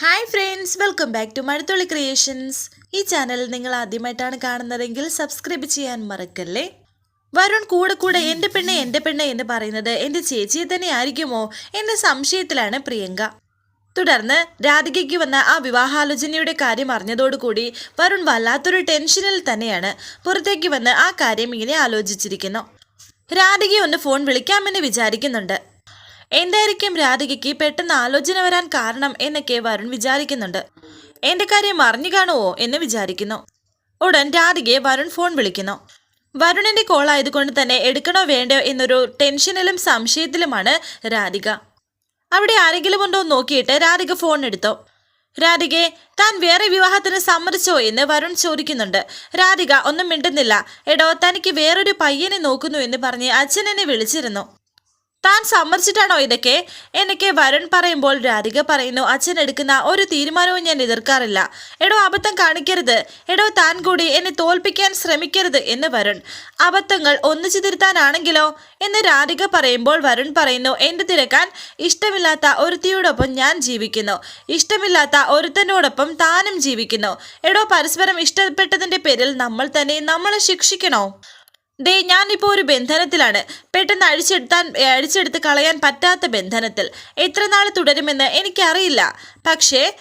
Hi friends welcome back to Mazhathulli creations ഈ channel നിങ്ങൾ ആദ്യമായിട്ടാണ് കാണുന്നതെങ്കിൽ സബ്സ്ക്രൈബ് ചെയ്യാൻ മറക്കല്ലേ? വരുൺ കൂടെ കൂടെ എന്റെ പെണ്ണ് എന്റെ പെണ്ണ് എന്ന് പറയുന്നത് എന്റെ ചേച്ചിയെ തന്നെ ആയിരിക്കുമോ എന്ന സംശയത്തിലാണ് പ്രിയങ്ക. തുടർന്ന് രാധികയ്ക്ക് വന്ന ആ വിവാഹാലോചനയുടെ കാര്യം അറിഞ്ഞതോടുകൂടി വരുൺ വല്ലാത്തൊരു ടെൻഷനിൽ തന്നെയാണ് പുറത്തേക്ക് വന്ന് ആ കാര്യം ഇങ്ങനെ ആലോചിച്ചിരിക്കുന്നു. രാധികയെ ഒന്ന് ഫോൺ വിളിക്കാമെന്ന് വിചാരിക്കുന്നുണ്ട്. എന്തായിരിക്കും രാധികയ്ക്ക് പെട്ടെന്ന് ആലോചന വരാൻ കാരണം എന്നൊക്കെ വരുൺ വിചാരിക്കുന്നുണ്ട്. എന്റെ കാര്യം അറിഞ്ഞു കാണുമോ എന്ന് വിചാരിക്കുന്നു. ഉടൻ രാധികയെ വരുൺ ഫോൺ വിളിക്കുന്നു. വരുണിന്റെ കോൾ ആയതുകൊണ്ട് തന്നെ എടുക്കണോ വേണ്ടയോ എന്നൊരു ടെൻഷനിലും സംശയത്തിലുമാണ് രാധിക. അവിടെ ആരെങ്കിലും ഉണ്ടോ നോക്കിയിട്ട് രാധിക ഫോൺ എടുത്തു. രാധികയെ താൻ വേറെ വിവാഹത്തിന് സമ്മതിച്ചോ? എന്ന് വരുൺ ചോദിക്കുന്നുണ്ട്. രാധിക ഒന്നും മിണ്ടുന്നില്ല. എടോ തനിക്ക് വേറൊരു പയ്യനെ നോക്കുന്നു എന്ന് പറഞ്ഞ് അച്ഛൻ എന്നെ വിളിച്ചിരുന്നു. താൻ സമ്മതിച്ചിട്ടാണോ ഇതൊക്കെ? എന്നൊക്കെ വരുൺ പറയുമ്പോൾ രാധിക പറയുന്നു അച്ഛൻ എടുക്കുന്ന ഒരു തീരുമാനവും ഞാൻ എതിർക്കാറില്ല. എടോ അബദ്ധം കാണിക്കരുത്. എടോ താൻ കൂടി എന്നെ തോൽപ്പിക്കാൻ ശ്രമിക്കരുത് എന്ന് വരുൺ. അബദ്ധങ്ങൾ ഒന്നിച്ചു തിരുത്താനാണെങ്കിലോ? എന്ന് രാധിക പറയുമ്പോൾ വരുൺ പറയുന്നു എന്റെ തിരക്കാൻ ഇഷ്ടമില്ലാത്ത ഒരുത്തിയോടൊപ്പം ഞാൻ ജീവിക്കുന്നു. ഇഷ്ടമില്ലാത്ത ഒരുത്തനോടൊപ്പം താനും ജീവിക്കുന്നു. എടോ പരസ്പരം ഇഷ്ടപ്പെട്ടതിന്റെ പേരിൽ നമ്മൾ തന്നെ നമ്മളെ ശിക്ഷിക്കണോ? ദേ ഞാനിപ്പോൾ ഒരു ബന്ധനത്തിലാണ്. പെട്ടെന്ന് അഴിച്ചെടുത്താൻ അഴിച്ചെടുത്ത് കളയാൻ പറ്റാത്ത ബന്ധനത്തിൽ. എത്ര നാൾ തുടരുമെന്ന് എനിക്കറിയില്ല. പക്ഷേ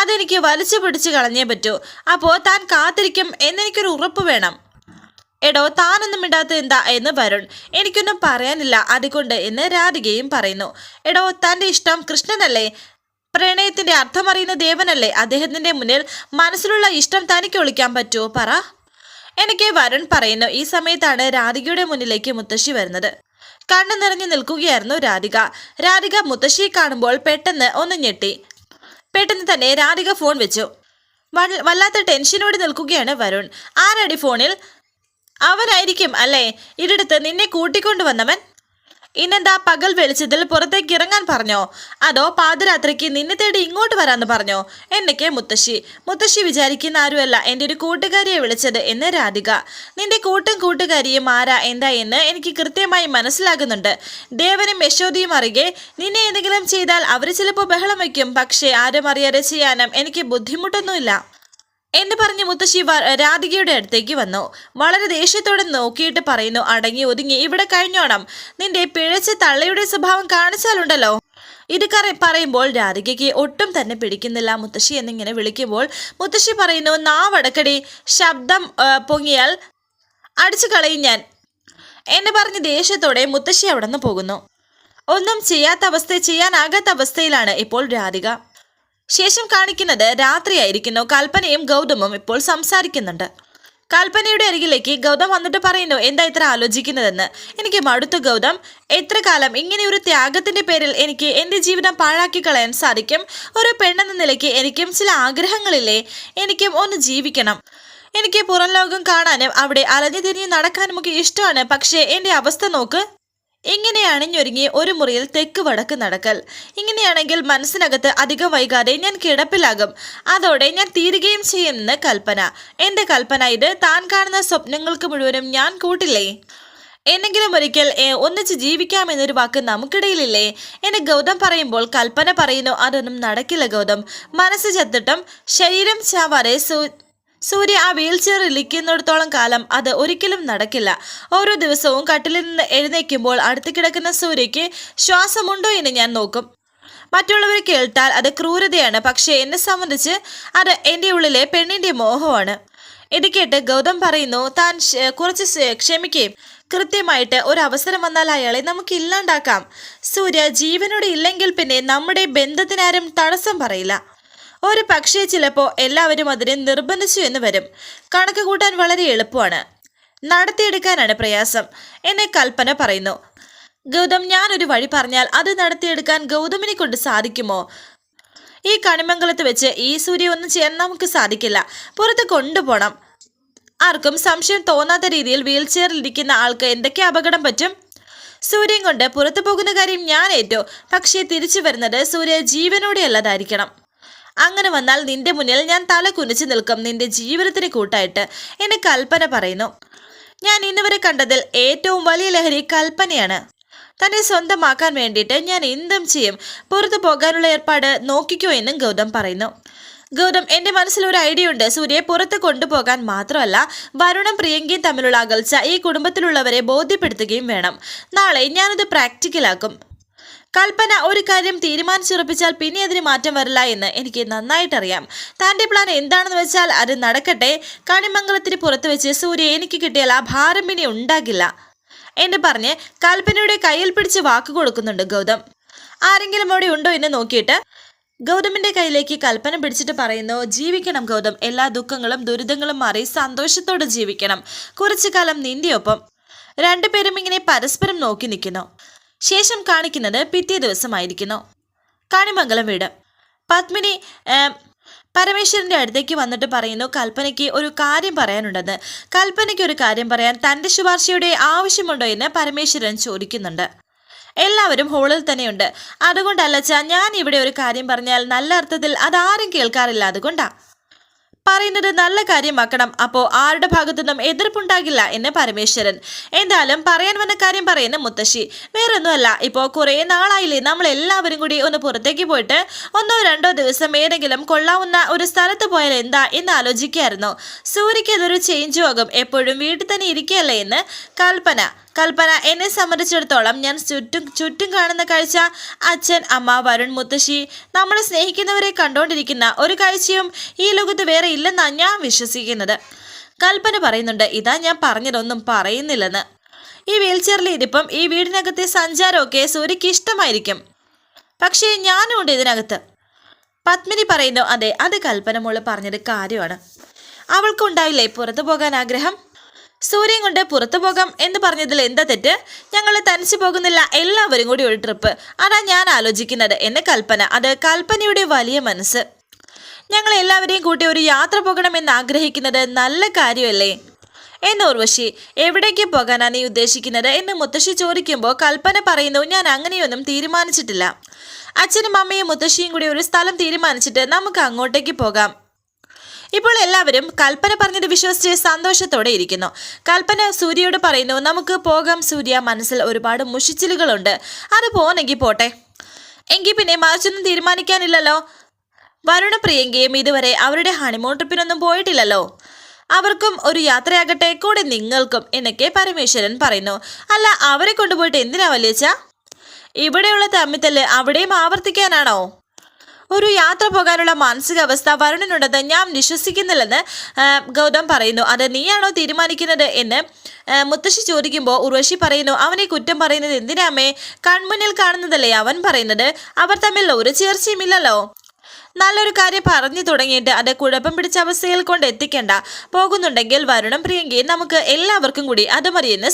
അതെനിക്ക് വലിച്ചു പിടിച്ച് കളഞ്ഞേ പറ്റൂ. അപ്പോൾ താൻ കാത്തിരിക്കും എന്നെനിക്കൊരു ഉറപ്പ് വേണം. എടോ താനൊന്നും ഇടാത്ത എന്താ എന്ന് വരുൺ. എനിക്കൊന്നും പറയാനില്ല. അതുകൊണ്ട് എന്ന് രാധികയും പറയുന്നു. എടോ തന്റെ ഇഷ്ടം കൃഷ്ണനല്ലേ? പ്രണയത്തിന്റെ അർത്ഥമറിയുന്ന ദേവനല്ലേ? അദ്ദേഹത്തിന്റെ മുന്നിൽ മനസ്സിലുള്ള ഇഷ്ടം തനിക്ക് ഒളിക്കാൻ പറ്റുമോ പറ. എനിക്ക് വരുൺ പറയുന്നു ഈ സമയത്താണ് രാധികയുടെ മുന്നിലേക്ക് മുത്തശ്ശി വരുന്നത്. കണ്ണു നിറഞ്ഞു നിൽക്കുകയായിരുന്നു രാധിക. രാധിക മുത്തശ്ശിയെ കാണുമ്പോൾ പെട്ടെന്ന് ഒന്ന് ഞെട്ടി. പെട്ടെന്ന് തന്നെ രാധിക ഫോൺ വെച്ചു. വല്ലാത്ത ടെൻഷനോടെ നിൽക്കുകയാണ് വരുൺ. ആരടി ഫോണിൽ? അവനായിരിക്കും അല്ലേ? ഇരിടത്ത് നിന്നെ കൂട്ടിക്കൊണ്ടുവന്നവൻ? ഇന്നെന്താ പകൽ വെളിച്ചത്തിൽ പുറത്തേക്ക് ഇറങ്ങാൻ പറഞ്ഞോ? അതോ പാതിരാത്രിക്ക് നിന്നെ തേടി ഇങ്ങോട്ട് വരാന്ന് പറഞ്ഞോ? എന്നൊക്കെ മുത്തശ്ശി. മുത്തശ്ശി വിചാരിക്കുന്ന ആരുമല്ല എന്റെ ഒരു കൂട്ടുകാരിയെ വിളിച്ചത് എന്ന് രാധിക. നിന്റെ കൂട്ടും കൂട്ടുകാരിയും ആരാ എന്താ എന്ന് എനിക്ക് കൃത്യമായി മനസ്സിലാകുന്നുണ്ട്. ദേവനും യശോദയും അറികെ നിന്നെ എന്തെങ്കിലും ചെയ്താൽ അവർ ചിലപ്പോൾ ബഹളം വയ്ക്കും. പക്ഷേ ആരും അറിയാതെ ചെയ്യാനും എനിക്ക് ബുദ്ധിമുട്ടൊന്നുമില്ല. എന്ന് പറഞ്ഞ് മുത്തശ്ശി രാധികയുടെ അടുത്തേക്ക് വന്നു. വളരെ ദേഷ്യത്തോടെ നോക്കിയിട്ട് പറയുന്നു അടങ്ങി ഒതുങ്ങി ഇവിടെ കഴിഞ്ഞോണം. നിന്റെ പിഴച്ച തള്ളയുടെ സ്വഭാവം കാണിച്ചാലുണ്ടല്ലോ. ഇത് കറി പറയുമ്പോൾ രാധികയ്ക്ക് ഒട്ടും തന്നെ പിടിക്കുന്നില്ല. മുത്തശ്ശി എന്നിങ്ങനെ വിളിക്കുമ്പോൾ മുത്തശ്ശി പറയുന്നു നാവടക്കടി ശബ്ദം പൊങ്ങിയാൽ അടിച്ചു കളയും ഞാൻ. എന്ന് പറഞ്ഞ് ദേഷ്യത്തോടെ മുത്തശ്ശി അവിടെ നിന്ന് പോകുന്നു. ഒന്നും ചെയ്യാത്ത അവസ്ഥ ചെയ്യാനാകാത്ത അവസ്ഥയിലാണ് ഇപ്പോൾ രാധിക. ശേഷം കാണിക്കുന്നത് രാത്രിയായിരിക്കുന്നു. കൽപ്പനയും ഗൗതമും ഇപ്പോൾ സംസാരിക്കുന്നുണ്ട്. കൽപ്പനയുടെ അരികിലേക്ക് ഗൗതം വന്നിട്ട് പറയുന്നു എന്താ ഇത്ര ആലോചിക്കുന്നതെന്ന്? എനിക്ക് മടുത്തു ഗൗതം. എത്ര കാലം ഇങ്ങനെ ഒരു ത്യാഗത്തിന്റെ പേരിൽ എനിക്ക് എന്റെ ജീവിതം പാഴാക്കി കളയാൻ സാധിക്കും? ഒരു പെണ്ണെന്ന നിലയ്ക്ക് എനിക്കും ചില ആഗ്രഹങ്ങളില്ലേ? എനിക്കും ഒന്ന് ജീവിക്കണം. എനിക്ക് പുറം ലോകം കാണാനും അവിടെ അലഞ്ഞു തിരിഞ്ഞ് നടക്കാനും ഒക്കെ ഇഷ്ടമാണ്. പക്ഷേ എന്റെ അവസ്ഥ നോക്ക്. ഇങ്ങനെ അണിഞ്ഞൊരുങ്ങി ഒരു മുറിയിൽ തെക്ക് വടക്ക് നടക്കൽ. ഇങ്ങനെയാണെങ്കിൽ മനസ്സിനകത്ത് അധികം വൈകാതെ ഞാൻ കിടപ്പിലാകും. അതോടെ ഞാൻ തീരുകയും ചെയ്യുമെന്ന് കൽപ്പന. എന്റെ കൽപ്പന ഇത്. താൻ കാണുന്ന സ്വപ്നങ്ങൾക്ക് മുഴുവനും ഞാൻ കൂട്ടില്ലേ? എന്നെങ്കിലും ഒരിക്കൽ ഒന്നിച്ച് ജീവിക്കാം എന്നൊരു വാക്ക് നമുക്കിടയിലില്ലേ? എന്നെ ഗൗതം പറയുമ്പോൾ കൽപ്പന പറയുന്നു അതൊന്നും നടക്കില്ല ഗൗതം. മനസ്സ് ചത്തിട്ടും ശരീരം ചാവാതെ സൂ സൂര്യ ആ വീൽ ചെയറിൽ ഇരിക്കുന്നിടത്തോളം കാലം അത് ഒരിക്കലും നടക്കില്ല. ഓരോ ദിവസവും കട്ടിലിൽ നിന്ന് എഴുന്നേൽക്കുമ്പോൾ അടുത്ത് കിടക്കുന്ന സൂര്യയ്ക്ക് ശ്വാസമുണ്ടോ എന്ന് ഞാൻ നോക്കും. മറ്റുള്ളവർ കേട്ടാൽ അത് ക്രൂരതയാണ്. പക്ഷേ എന്നെ സംബന്ധിച്ച് അത് എന്റെ ഉള്ളിലെ പെണ്ണിന്റെ മോഹമാണ്. ഇത് കേട്ട് ഗൗതം പറയുന്നു താൻ കുറച്ച് ക്ഷ- ക്ഷമിക്കുകയും കൃത്യമായിട്ട് ഒരു അവസരം വന്നാൽ അയാളെ നമുക്ക് ഇല്ലാണ്ടാക്കാം. സൂര്യ ജീവനോടെ ഇല്ലെങ്കിൽ പിന്നെ നമ്മുടെ ബന്ധത്തിനാരും തടസ്സം പറയില്ല. ഒരു പക്ഷേ ചിലപ്പോൾ എല്ലാവരും അതിനെ നിർബന്ധിച്ചു എന്ന് വരും. കണക്ക് കൂട്ടാൻ വളരെ എളുപ്പമാണ്. നടത്തിയെടുക്കാനാണ് പ്രയാസം എന്നെ കൽപ്പന പറയുന്നു. ഗൗതം ഞാനൊരു വഴി പറഞ്ഞാൽ അത് നടത്തിയെടുക്കാൻ ഗൗതമിനെ കൊണ്ട് സാധിക്കുമോ? ഈ കണിമംഗലത്ത് വെച്ച് ഈ സൂര്യ ഒന്നും ചെയ്യാൻ നമുക്ക് സാധിക്കില്ല. പുറത്ത് കൊണ്ടുപോകണം ആർക്കും സംശയം തോന്നാത്ത രീതിയിൽ വീൽ ചെയറിൽ ഇരിക്കുന്ന ആൾക്ക് എന്തൊക്കെ അപകടം പറ്റും? സൂര്യൻ കൊണ്ട് പുറത്തു പോകുന്ന കാര്യം ഞാൻ ഏറ്റു. പക്ഷേ തിരിച്ചു വരുന്നത് സൂര്യ ജീവനോടെ അല്ലാതായിരിക്കണം അങ്ങനെ വന്നാൽ നിന്റെ മുന്നിൽ ഞാൻ തല കുനിച്ചു നിൽക്കും. നിന്റെ ജീവിതത്തിന് കൂട്ടായിട്ട് എന്നെ കൽപ്പന പറയുന്നു. ഞാൻ ഇന്നുവരെ കണ്ടതിൽ ഏറ്റവും വലിയ ലഹരി കൽപ്പനയാണ്. തന്നെ സ്വന്തമാക്കാൻ വേണ്ടിയിട്ട് ഞാൻ എന്തും ചെയ്യും. പുറത്തു പോകാനുള്ള ഏർപ്പാട് നോക്കിക്കോ എന്നും ഗൗതം പറയുന്നു. ഗൗതം എന്റെ മനസ്സിൽ ഒരു ഐഡിയ ഉണ്ട്. സൂര്യയെ പുറത്ത് കൊണ്ടുപോകാൻ മാത്രമല്ല വരുണും പ്രിയങ്കയും തമ്മിലുള്ള അകൽച്ച ഈ കുടുംബത്തിലുള്ളവരെ ബോധ്യപ്പെടുത്തുകയും വേണം. നാളെ ഞാനത് പ്രാക്ടിക്കലാക്കും. കൽപ്പന ഒരു കാര്യം തീരുമാനിച്ചുറപ്പിച്ചാൽ പിന്നെ അതിന് മാറ്റം വരില്ല എന്ന് എനിക്ക് നന്നായിട്ടറിയാം. തന്റെ പ്ലാൻ എന്താണെന്ന് വെച്ചാൽ അത് നടക്കട്ടെ. കണിമംഗലത്തിന് പുറത്ത് വെച്ച് സൂര്യ എനിക്ക് കിട്ടിയാൽ ആ ഭാരം പിന്നെ ഉണ്ടാകില്ല എന്ന് പറഞ്ഞ് കൽപ്പനയുടെ കയ്യിൽ പിടിച്ച് വാക്ക് കൊടുക്കുന്നുണ്ട് ഗൗതം. ആരെങ്കിലും അവിടെ ഉണ്ടോ എന്ന് നോക്കിയിട്ട് ഗൗതമിന്റെ കയ്യിലേക്ക് കൽപ്പന പിടിച്ചിട്ട് പറയുന്നു ജീവിക്കണം ഗൗതം. എല്ലാ ദുഃഖങ്ങളും ദുരിതങ്ങളും മാറി സന്തോഷത്തോടെ ജീവിക്കണം. കുറച്ചു കാലം നിന്റെ ഒപ്പം രണ്ടുപേരും ഇങ്ങനെ പരസ്പരം നോക്കി നിൽക്കുന്നു. ശേഷം കാണിക്കുന്നത് പിറ്റേ ദിവസമായിരിക്കുന്നു. കാണിമംഗലം വീട്. പത്മിനി പരമേശ്വരന്റെ അടുത്തേക്ക് വന്നിട്ട് പറയുന്നു കൽപ്പനയ്ക്ക് ഒരു കാര്യം പറയാനുണ്ടെന്ന്. കൽപ്പനയ്ക്ക് ഒരു കാര്യം പറയാൻ തന്റെ ശുപാർശയുടെ ആവശ്യമുണ്ടോ എന്ന് പരമേശ്വരൻ ചോദിക്കുന്നുണ്ട്. എല്ലാവരും ഹോളിൽ തന്നെയുണ്ട്. അതുകൊണ്ടല്ലച്ച ഞാൻ ഇവിടെ ഒരു കാര്യം പറഞ്ഞാൽ നല്ല അർത്ഥത്തിൽ അതാരും കേൾക്കാറില്ല അതുകൊണ്ടാ. പറയുന്നത് നല്ല കാര്യമാക്കണം. അപ്പോൾ ആരുടെ ഭാഗത്തുനിന്നും എതിർപ്പുണ്ടാകില്ല എന്ന് പരമേശ്വരൻ. എന്തായാലും പറയാൻ വന്ന കാര്യം പറയുന്ന മുത്തശ്ശി. വേറൊന്നുമല്ല ഇപ്പോ കുറേ നാളായില്ലേ നമ്മൾ എല്ലാവരും കൂടി ഒന്ന് പുറത്തേക്ക് പോയിട്ട് ഒന്നോ രണ്ടോ ദിവസം ഏതെങ്കിലും കൊള്ളാവുന്ന ഒരു സ്ഥലത്ത് പോയാൽ എന്താ എന്ന് ആലോചിക്കായിരുന്നു. സൂര്യയ്ക്ക് അതൊരു ചേഞ്ച് ആകും. എപ്പോഴും വീട്ടിൽ തന്നെ ഇരിക്കുകയല്ലേ എന്ന് കൽപ്പന. കൽപ്പന എന്നെ സംബന്ധിച്ചിടത്തോളം ഞാൻ ചുറ്റും ചുറ്റും കാണുന്ന കാഴ്ച അച്ഛൻ അമ്മ വരുൺ മുത്തശ്ശി നമ്മളെ സ്നേഹിക്കുന്നവരെ കണ്ടുകൊണ്ടിരിക്കുന്ന ഒരു കാഴ്ചയും ഈ ലോകത്ത് വേറെ ഇല്ലെന്നാണ് ഞാൻ വിശ്വസിക്കുന്നത്. കൽപ്പന പറയുന്നുണ്ട് ഇതാ ഞാൻ പറഞ്ഞതൊന്നും പറയുന്നില്ലെന്ന്. ഈ വീൽചെയറിൽ ഇരിപ്പം ഈ വീടിനകത്തെ സഞ്ചാരമൊക്കെ സൂര്യക്ക് ഇഷ്ടമായിരിക്കും. പക്ഷേ ഞാനും ഉണ്ട് ഇതിനകത്ത്. പത്മിനി പറയുന്നു അതെ അത് കൽപ്പന മോൾ പറഞ്ഞത് കാര്യമാണ്. അവൾക്കുണ്ടാവില്ലേ പുറത്തു പോകാൻ ആഗ്രഹം? സൂര്യൻ കൊണ്ട് പുറത്തു പോകാം എന്ന് പറഞ്ഞതിൽ എന്താ തെറ്റ്? ഞങ്ങൾ തനിച്ചു പോകുന്നില്ല. എല്ലാവരും കൂടി ഒരു ട്രിപ്പ് അതാ ഞാൻ ആലോചിക്കുന്നത്. എന്റെ കൽപ്പന. അത് കൽപ്പനയുടെ വലിയ മനസ്സ്. ഞങ്ങൾ എല്ലാവരെയും കൂട്ടി ഒരു യാത്ര പോകണം എന്ന് ആഗ്രഹിക്കുന്നത് നല്ല കാര്യമല്ലേ? എന്ന് ഉർവശി എവിടേക്ക് പോകാനാ നീ ഉദ്ദേശിക്കുന്നത്? എന്ന് മുത്തശ്ശി ചോദിക്കുമ്പോൾ കൽപ്പന പറയുന്നു ഞാൻ അങ്ങനെയൊന്നും തീരുമാനിച്ചിട്ടില്ല. അച്ഛനും അമ്മയും മുത്തശ്ശിയും കൂടി ഒരു സ്ഥലം തീരുമാനിച്ചിട്ട് നമുക്ക് അങ്ങോട്ടേക്ക് പോകാം. ഇപ്പോൾ എല്ലാവരും കൽപ്പന പറഞ്ഞത് വിശ്വസിച്ച് സന്തോഷത്തോടെ ഇരിക്കുന്നു. കൽപ്പന സൂര്യയോട് പറയുന്നു നമുക്ക് പോകാം സൂര്യ മനസ്സിൽ ഒരുപാട് മുഷിച്ചിലുകളുണ്ട്. അത് പോന്നെങ്കിൽ പോട്ടെ. എങ്കിൽ പിന്നെ മറിച്ചൊന്നും തീരുമാനിക്കാനില്ലല്ലോ. വരുണ പ്രിയങ്കയും ഇതുവരെ അവരുടെ ഹണിമൂൺ ട്രിപ്പിനൊന്നും പോയിട്ടില്ലല്ലോ. അവർക്കും ഒരു യാത്രയാകട്ടെ കൂടെ നിങ്ങൾക്കും എന്നൊക്കെ പരമേശ്വരൻ പറയുന്നു. അല്ല അവരെ കൊണ്ടുപോയിട്ട് എന്തിനാ വലിയച്ച? ഇവിടെയുള്ള തമ്മിത്തല്ല് അവിടെയും ആവർത്തിക്കാനാണോ? ഒരു യാത്ര പോകാനുള്ള മാനസികാവസ്ഥ വരുണിനുണ്ടെന്ന് ഞാൻ വിശ്വസിക്കുന്നില്ലെന്ന് ഗൗതം പറയുന്നു. അത് നീയാണോ തീരുമാനിക്കുന്നത് എന്ന് മുത്തശ്ശി ചോദിക്കുമ്പോൾ ഉർവശി പറയുന്നു അവനെ കുറ്റം പറയുന്നത് എന്തിനാമേ കൺമുന്നിൽ കാണുന്നതല്ലേ അവൻ പറയുന്നത്. അവർ തമ്മിൽ ഒരു ചേർച്ചയുമില്ലല്ലോ. നല്ലൊരു കാര്യം പറഞ്ഞു തുടങ്ങിയിട്ട് അത് കുഴപ്പം പിടിച്ച അവസ്ഥയിൽ കൊണ്ട് എത്തിക്കേണ്ട. പോകുന്നുണ്ടെങ്കിൽ വരുണം പ്രിയങ്കി നമുക്ക് എല്ലാവർക്കും കൂടി അത്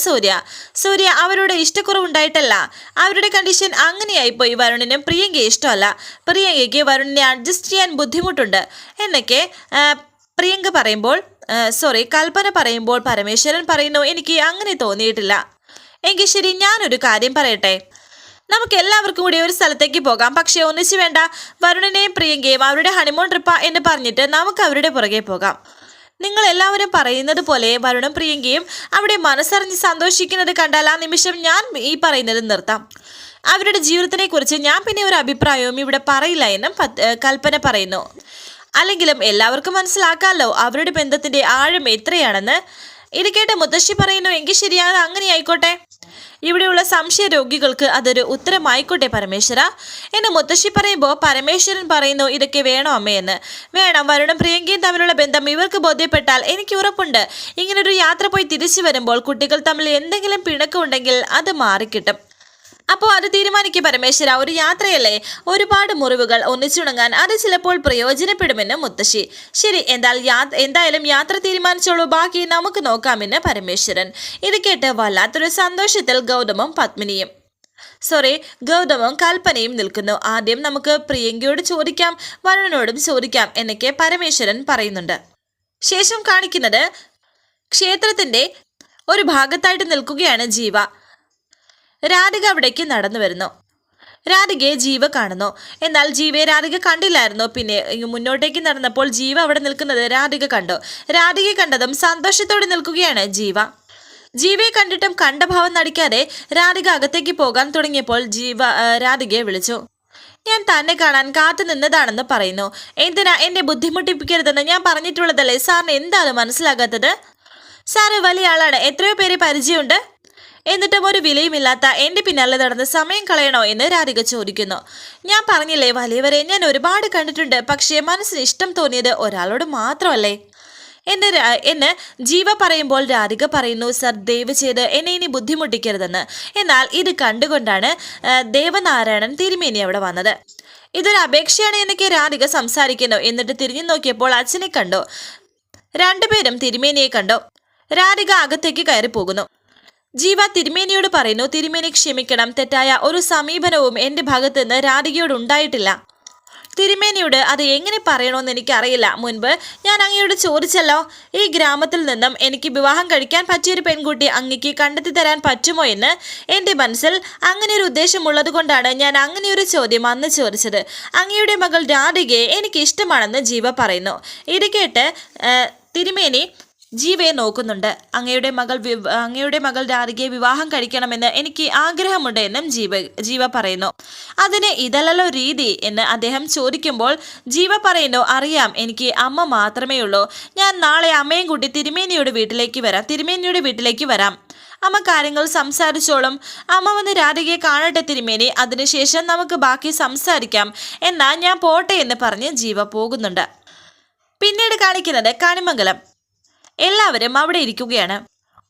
സൂര്യ. സൂര്യ അവരുടെ ഇഷ്ടക്കുറവുണ്ടായിട്ടല്ല. അവരുടെ കണ്ടീഷൻ അങ്ങനെയായിപ്പോയി. വരുണിനും പ്രിയങ്കയെ ഇഷ്ടമല്ല. പ്രിയങ്കയ്ക്ക് വരുണിനെ അഡ്ജസ്റ്റ് ചെയ്യാൻ ബുദ്ധിമുട്ടുണ്ട്. എന്നൊക്കെ പ്രിയങ്ക പറയുമ്പോൾ സോറി കൽപ്പന പറയുമ്പോൾ പരമേശ്വരൻ പറയുന്നു എനിക്ക് അങ്ങനെ തോന്നിയിട്ടില്ല. എങ്കിൽ ശരി ഞാനൊരു കാര്യം പറയട്ടെ. നമുക്ക് എല്ലാവർക്കും കൂടി ഒരു സ്ഥലത്തേക്ക് പോകാം. പക്ഷേ ഒന്നിച്ചു വേണ്ട. വരുണിനെയും പ്രിയങ്കയും അവരുടെ ഹണിമൂൺ ട്രിപ്പ എന്ന് പറഞ്ഞിട്ട് നമുക്ക് അവരുടെ പുറകെ പോകാം. നിങ്ങൾ എല്ലാവരും പറയുന്നത് പോലെ വരുണും പ്രിയങ്കയും അവിടെ മനസ്സറിഞ്ഞ് സന്തോഷിക്കുന്നത് കണ്ടാൽ ആ നിമിഷം ഞാൻ ഈ പറയുന്നത് നിർത്താം. അവരുടെ ജീവിതത്തിനെ കുറിച്ച് ഞാൻ പിന്നെ ഒരു അഭിപ്രായവും ഇവിടെ പറയില്ല എന്നും കൽപ്പന പറയുന്നു. അല്ലെങ്കിലും എല്ലാവർക്കും മനസ്സിലാക്കാമല്ലോ അവരുടെ ബന്ധത്തിന്റെ ആഴം എത്രയാണെന്ന്. ഇത് കേട്ട് മുത്തശ്ശി പറയുന്നു എങ്കിൽ ശരിയാണ് അങ്ങനെ ആയിക്കോട്ടെ. ഇവിടെയുള്ള സംശയ രോഗികൾക്ക് അതൊരു ഉത്തരമായിക്കോട്ടെ പരമേശ്വര. എന്ന് മുത്തശ്ശി പറയുമ്പോൾ പരമേശ്വരൻ പറയുന്നു ഇതൊക്കെ വേണോ അമ്മയെന്ന് വേണം വരുണും പ്രിയങ്കയും തമ്മിലുള്ള ബന്ധം ഇവർക്ക് ബോധ്യപ്പെട്ടാൽ എനിക്ക് ഉറപ്പുണ്ട്. ഇങ്ങനൊരു യാത്ര പോയി തിരിച്ചു വരുമ്പോൾ കുട്ടികൾ തമ്മിൽ എന്തെങ്കിലും പിണക്കമുണ്ടെങ്കിൽ അത് മാറിക്കിട്ടും. അപ്പോൾ അത് തീരുമാനിക്കുക പരമേശ്വര. ഒരു യാത്രയല്ലേ? ഒരുപാട് മുറിവുകൾ ഒന്നിച്ചുണങ്ങാൻ അത് ചിലപ്പോൾ പ്രയോജനപ്പെടുമെന്ന് മുത്തശ്ശി. ശരി എന്താൽ എന്തായാലും യാത്ര തീരുമാനിച്ചോളൂ. ബാക്കി നമുക്ക് നോക്കാമെന്ന് പരമേശ്വരൻ. ഇത് കേട്ട് വല്ലാത്തൊരു സന്തോഷത്തിൽ ഗൗതമം പത്മിനിയും. സോറി ഗൗതമം കൽപ്പനയും നിൽക്കുന്നു. ആദ്യം നമുക്ക് പ്രിയങ്കയോട് ചോദിക്കാം വരുണനോടും ചോദിക്കാം എന്നൊക്കെ പരമേശ്വരൻ പറയുന്നുണ്ട്. ശേഷം കാണിക്കുന്നത് ക്ഷേത്രത്തിന്റെ ഒരു ഭാഗത്തായിട്ട് നിൽക്കുകയാണ് ജീവ. രാധിക അവിടേക്ക് നടന്നു വരുന്നു. രാധികയെ ജീവ കാണുന്നു. എന്നാൽ ജീവയെ രാധിക കണ്ടില്ലായിരുന്നു. പിന്നെ മുന്നോട്ടേക്ക് നടന്നപ്പോൾ ജീവ അവിടെ നിൽക്കുന്നത് രാധിക കണ്ടു. രാധികയെ കണ്ടതും സന്തോഷത്തോടെ നിൽക്കുകയാണ് ജീവ. ജീവയെ കണ്ടിട്ടും കണ്ട ഭാവം നടിക്കാതെ രാധിക അകത്തേക്ക് പോകാൻ തുടങ്ങിയപ്പോൾ ജീവ രാധികയെ വിളിച്ചു. ഞാൻ തന്നെ കാണാൻ കാത്തു നിന്നതാണെന്ന് പറയുന്നു. എന്തിനാ എന്നെ ബുദ്ധിമുട്ടിപ്പിക്കരുതെന്ന് ഞാൻ പറഞ്ഞിട്ടുള്ളതല്ലേ? സാറിന് എന്താണ് മനസ്സിലാകാത്തത്? സാറ് വലിയ ആളാണ്. എത്രയോ പേര് പരിചയമുണ്ട്. എന്നിട്ടും ഒരു വിലയുമില്ലാത്ത എന്റെ പിന്നാലെ നടന്ന് സമയം കളയണോ എന്ന് രാധിക ചോദിക്കുന്നു. ഞാൻ പറഞ്ഞില്ലേ വലിയവരെ ഞാൻ ഒരുപാട് കണ്ടിട്ടുണ്ട് പക്ഷേ മനസ്സിന് ഇഷ്ടം തോന്നിയത് ഒരാളോട് മാത്രമല്ലേ? എന്ന് എന്ന് ജീവ പറയുമ്പോൾ രാധിക പറയുന്നു സർ ദയവ് ചെയ്ത് എന്നെ ഇനി ബുദ്ധിമുട്ടിക്കരുതെന്ന്. എന്നാൽ ഇത് കണ്ടുകൊണ്ടാണ് ദേവനാരായണൻ തിരുമേനി അവിടെ വന്നത്. ഇതൊരു അപേക്ഷയാണ് എന്നൊക്കെ രാധിക സംസാരിക്കുന്നു. എന്നിട്ട് തിരിഞ്ഞു നോക്കിയപ്പോൾ അച്ഛനെ കണ്ടു. രണ്ടുപേരും തിരുമേനിയെ കണ്ടു. രാധിക അകത്തേക്ക് കയറി പോകുന്നു ജീവ തിരുമേനിയോട് പറയുന്നു തിരുമേനി ക്ഷമിക്കണം. തെറ്റായ ഒരു സമീപനവും എന്റെ ഭാഗത്ത് നിന്ന് രാധികയോട് ഉണ്ടായിട്ടില്ല. തിരുമേനിയോട് അത് എങ്ങനെ പറയണമെന്ന് എനിക്കറിയില്ല. മുൻപ് ഞാൻ അങ്ങയോട് ചോദിച്ചല്ലോ ഈ ഗ്രാമത്തിൽ നിന്നും എനിക്ക് വിവാഹം കഴിക്കാൻ പറ്റിയൊരു പെൺകുട്ടി അങ്ങക്ക് കണ്ടെത്തി തരാൻ പറ്റുമോ എന്ന് എന്റെ മനസ്സിൽ അങ്ങനെ ഒരു ഉദ്ദേശമുള്ളത് കൊണ്ടാണ് ഞാൻ അങ്ങനെയൊരു ചോദ്യം അന്ന് ചോദിച്ചത്. അങ്ങയുടെ മകൾ രാധികയെ എനിക്ക് ഇഷ്ടമാണെന്ന് ജീവ പറയുന്നു. ഇത് കേട്ട് തിരുമേനി ജീവയെ നോക്കുന്നുണ്ട്. അങ്ങയുടെ മകൾ അങ്ങയുടെ മകൾ രാധികയെ വിവാഹം കഴിക്കണമെന്ന് എനിക്ക് ആഗ്രഹമുണ്ട് എന്നും ജീവ ജീവ പറയുന്നു. അതിന് ഇതല്ലല്ലോ രീതി എന്ന് അദ്ദേഹം ചോദിക്കുമ്പോൾ ജീവ പറയുന്നു അറിയാം എനിക്ക് അമ്മ മാത്രമേ ഉള്ളൂ. ഞാൻ നാളെ അമ്മയും കൂട്ടി തിരുമേനിയുടെ വീട്ടിലേക്ക് വരാം. തിരുമേനിയുടെ വീട്ടിലേക്ക് വരാം. അമ്മ കാര്യങ്ങൾ സംസാരിച്ചോളും. അമ്മ വന്ന് രാധികയെ കാണട്ടെ തിരുമേനി. അതിനുശേഷം നമുക്ക് ബാക്കി സംസാരിക്കാം. എന്നാൽ ഞാൻ പോട്ടെ എന്ന് പറഞ്ഞ് ജീവ പോകുന്നുണ്ട്. പിന്നീട് കാണിക്കുന്നത് കണിമംഗലം. എല്ലാവരും അവിടെ ഇരിക്കുകയാണ്.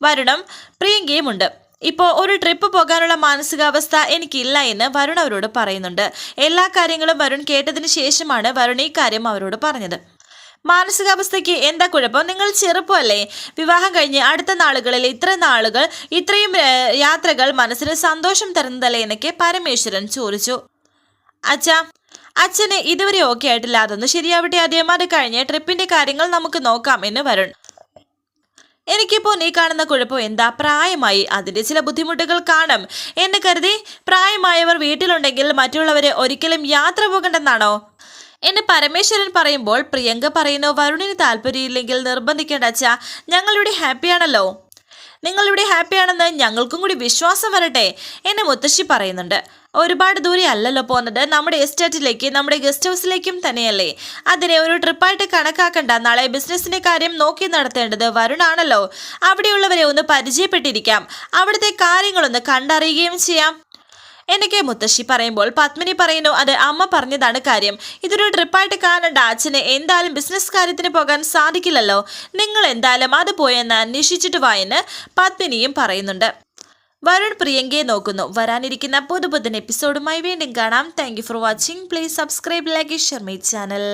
വരുണം പ്രിയങ്കയുമുണ്ട് ഇപ്പോൾ ഒരു ട്രിപ്പ് പോകാനുള്ള മാനസികാവസ്ഥ എനിക്കില്ല എന്ന് വരുൺ അവരോട് പറയുന്നുണ്ട്. എല്ലാ കാര്യങ്ങളും വരുൺ കേട്ടതിന് ശേഷമാണ് വരുൺ ഈ കാര്യം അവരോട് പറഞ്ഞത്. മാനസികാവസ്ഥയ്ക്ക് എന്താ കുഴപ്പം? നിങ്ങൾ ചെറുപ്പമല്ലേ വിവാഹം കഴിഞ്ഞ് അടുത്ത നാളുകളിൽ ഇത്ര നാളുകൾ ഇത്രയും യാത്രകൾ മനസ്സിന് സന്തോഷം തരുന്നതല്ലേ എന്നൊക്കെ പരമേശ്വരൻ ചോദിച്ചു. അച്ഛ അച്ഛന് ഇതുവരെ ഓക്കെ ആയിട്ടില്ല. അതൊന്ന് ശരിയാവട്ടെ. ആദ്യം അത് കഴിഞ്ഞ് ട്രിപ്പിന്റെ കാര്യങ്ങൾ നമുക്ക് നോക്കാം എന്ന് വരുൺ എനിക്കിപ്പോൾ നീ കാണുന്ന കുഴപ്പം എന്താ? പ്രായമായി അതിന്റെ ചില ബുദ്ധിമുട്ടുകൾ കാണും. എന്ന് കരുതി പ്രായമായവർ വീട്ടിലുണ്ടെങ്കിൽ മറ്റുള്ളവരെ ഒരിക്കലും യാത്ര പോകണ്ടെന്നാണോ? എന്ന് പരമേശ്വരൻ പറയുമ്പോൾ പ്രിയങ്ക പറയുന്നു വരുണിന് താല്പര്യമില്ലെങ്കിൽ നിർബന്ധിക്കേണ്ട അച്ഛാ ഞങ്ങളിവിടെ ഹാപ്പിയാണല്ലോ. നിങ്ങളിവിടെ ഹാപ്പിയാണെന്ന് ഞങ്ങൾക്കും കൂടി വിശ്വാസം വരട്ടെ എന്നെ മുത്തശ്ശി പറയുന്നുണ്ട്. ഒരുപാട് ദൂരെ അല്ലല്ലോ പോകുന്നത്. നമ്മുടെ എസ്റ്റേറ്റിലേക്ക് നമ്മുടെ ഗസ്റ്റ് ഹൗസിലേക്കും തന്നെയല്ലേ? അതിനെ ഒരു ട്രിപ്പായിട്ട് കണക്കാക്കണ്ട. നാളെ ബിസിനസ്സിന്റെ കാര്യം നോക്കി നടത്തേണ്ടത് വരുണാണല്ലോ. അവിടെയുള്ളവരെ ഒന്ന് പരിചയപ്പെട്ടിരിക്കാം. അവിടുത്തെ കാര്യങ്ങളൊന്ന് കണ്ടറിയുകയും ചെയ്യാം. എന്നൊക്കെ മുത്തശ്ശി പറയുമ്പോൾ പത്മിനി പറയുന്നു അത് അമ്മ പറഞ്ഞതാണ് കാര്യം. ഇതൊരു ട്രിപ്പായിട്ട് കാണണ്ട. അച്ഛന് എന്തായാലും ബിസിനസ് കാര്യത്തിന് പോകാൻ സാധിക്കില്ലല്ലോ. നിങ്ങൾ എന്തായാലും അത് പോയെന്ന് അന്വേഷിച്ചിട്ട് വായെന്ന് പത്മിനിയും പറയുന്നുണ്ട്. വരുൺ പ്രിയങ്കയെ നോക്കുന്നു. വരാനിരിക്കുന്ന പുതുപുത്തൻ എപ്പിസോഡുമായി വീണ്ടും കാണാം. Thank for watching please subscribe like share my channel